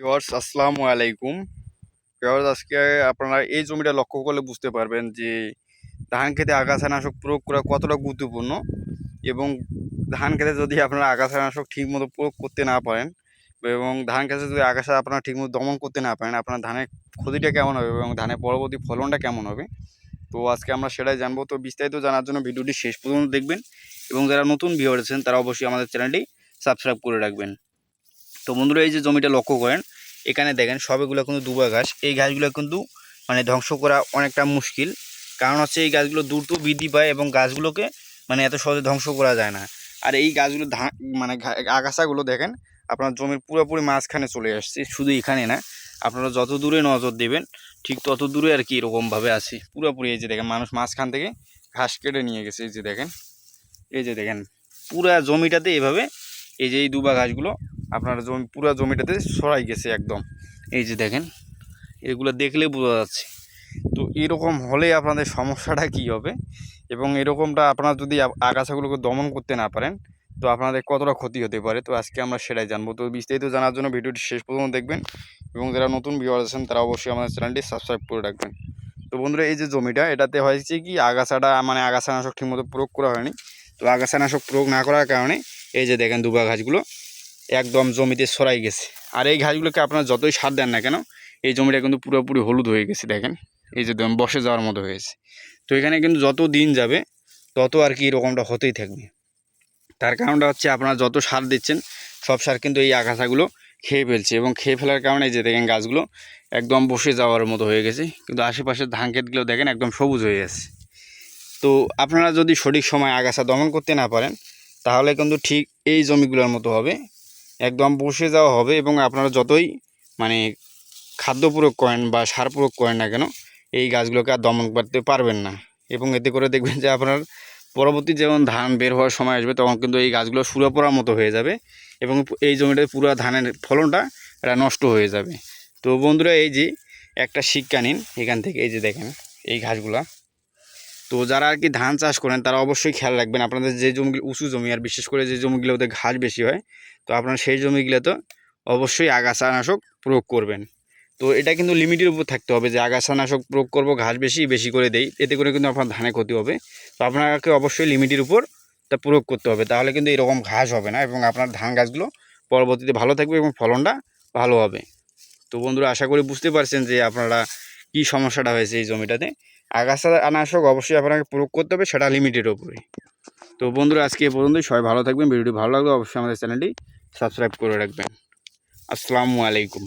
Viewers আসসালামু আলাইকুম। Viewers আজকে আপনারা এই জমিটা লক্ষ্য করলে বুঝতে পারবেন যে ধান খেতে আগাছানাশক প্রয়োগ করা কতটা গুরুত্বপূর্ণ এবং ধান খেতে যদি আপনারা আগাছানাশক ঠিকমতো প্রয়োগ করতে না পারেন এবং ধান খেতে যদি আগাছা আপনারা ঠিকমতো দমন করতে না পারেন, আপনার ধানের ক্ষতিটা কেমন হবে এবং ধানের পরবর্তী ফলনটা কেমন হবে? তো আজকে আমরা সেটাই জানব। তো বিস্তারিত জানার জন্য ভিডিওটি শেষ পর্যন্ত দেখবেন এবং যারা নতুন ভিউয়ার আছেন, তারা অবশ্যই আমাদের চ্যানেলটি সাবস্ক্রাইব করে রাখবেন। তো বন্ধুরা, এই যে জমিটা লক্ষ্য করেন, এখানে দেখেন সবগুলো কিন্তু দুবা ঘাস। এই ঘাসগুলো কিন্তু মানে ধ্বংস করা অনেকটা মুশকিল। কারণ হচ্ছে এই গাছগুলো দ্রুত বৃদ্ধি পায় এবং গাছগুলোকে মানে এত সহজে ধ্বংস করা যায় না। আর এই গাছগুলো মানে আগাছাগুলো দেখেন, আপনার জমির পুরোপুরি মাঝখানে চলে আসছে, শুধু এখানে না। আপনারা যত দূরে নজর দেবেন, ঠিক তত দূরে আর কি এরকমভাবে আছে। পুরোপুরি এই যে দেখেন, মানুষ মাঝখান থেকে ঘাস কেটে নিয়ে গেছে, এই যে দেখেন। এই যে দেখেন, পুরা জমিটাতে এভাবে এই যে এই দুবা ঘাসগুলো আপনার জমি, পুরা জমিটাতে সরাই গেছে একদম। এই যে দেখেন, এগুলো দেখলে বোঝা যাচ্ছে। তো এরকম হলে আপনাদের সমস্যাটা কি হবে? এবং এরকমটা আপনারা যদি আগাছাগুলোকে দমন করতে না পারেন, তো আপনাদের কতটা ক্ষতি হতে পারে? তো আজকে আমরা সেটাই জানব। তো বিস্তারিত জানার জন্য ভিডিওটি শেষ পর্যন্ত দেখবেন এবং যারা নতুন ভিউয়ার আছেন, তারা অবশ্যই আমাদের চ্যানেলটি সাবস্ক্রাইব করে রাখবেন। তো বন্ধুরা, এই যে জমিটা, এটাতে হয়েছে কি, আগাছাটা মানে আগাছানাশক ঠিকমতো প্রয়োগ করা হয়নি। তো আগাছানাশক প্রয়োগ না করার কারণে, এই যে দেখেন দুবা ঘাসগুলো একদম জমিতে সরাই গেছে। আর এই ঘাসগুলোকে আপনারা যতই সার দেন না কেন, এই জমিটা কিন্তু পুরোপুরি হলুদ হয়ে গেছে, দেখেন। এই যে বসে যাওয়ার মতো হয়েছে। তো এখানে কিন্তু যত দিন যাবে, তত আর কি এরকমটা হতেই থাকবে। তার কারণটা হচ্ছে আপনারা যত সার দিচ্ছেন, সব সার কিন্তু এই আগাছাগুলো খেয়ে ফেলছে এবং খেয়ে ফেলার কারণে যে দেখেন গাছগুলো একদম বসে যাওয়ার মতো হয়ে গেছে। কিন্তু আশেপাশের ধান ক্ষেতগুলো দেখেন একদম সবুজ হয়ে গেছে। তো আপনারা যদি সঠিক সময় আগাছা দমন করতে না পারেন, তাহলে কিন্তু ঠিক এই জমিগুলোর মতো হবে। একদম বসে যাওয়া হবে এবং আপনারা যতই মানে খাদ্য প্রয়োগ করেন বা সার প্রয়োগ করেন না কেন, এই গাছগুলোকে আর দমন করতে পারবেন না। এবং এতে করে দেখবেন যে আপনার পরবর্তী যেমন ধান বের হওয়ার সময় আসবে, তখন কিন্তু এই গাছগুলো সুরা পড়ার মতো হয়ে যাবে এবং এই জমিটায় পুরো ধানের ফলনটা এটা নষ্ট হয়ে যাবে। তো বন্ধুরা, এই যে একটা শিক্ষা নিন, এখান থেকে এই যে দেখেন, এই ঘাসগুলা। তো যারা আর কি ধান চাষ করেন, তারা অবশ্যই খেয়াল রাখবেন আপনাদের যে জমিগুলো উঁচু জমি আর বিশেষ করে যে জমিগুলোতে ঘাস বেশি হয়, তো আপনারা সেই জমিগুলোতে অবশ্যই আগাছানাশক প্রয়োগ করবেন। তো এটা কিন্তু লিমিটের উপর থাকতে হবে যে আগাছানাশক প্রয়োগ করব, ঘাস বেশি বেশি করে দেই, এতে করে কিন্তু আপনার ধানে ক্ষতি হবে। তো আপনাকে অবশ্যই লিমিটের উপর তা প্রয়োগ করতে হবে, তাহলে কিন্তু এরকম ঘাস হবে না এবং আপনার ধান গাছগুলো পরবর্তীতে ভালো থাকবে এবং ফলনটা ভালো হবে। তো বন্ধুরা, আশা করি বুঝতে পারছেন যে আপনারা কি সমস্যাটা হয়েছে এই জমিটাতে। আগাছা আনাশক অবশ্যই আপনাকে প্রয়োগ করতে হবে, সেটা লিমিটের ওপরে তো বন্ধুরা, আজকে এ পর্যন্তই। সবাই ভালো থাকবেন। ভিডিওটি ভালো লাগলে অবশ্যই আমাদের চ্যানেলটি সাবস্ক্রাইব করে রাখবেন। আসসালামু আলাইকুম।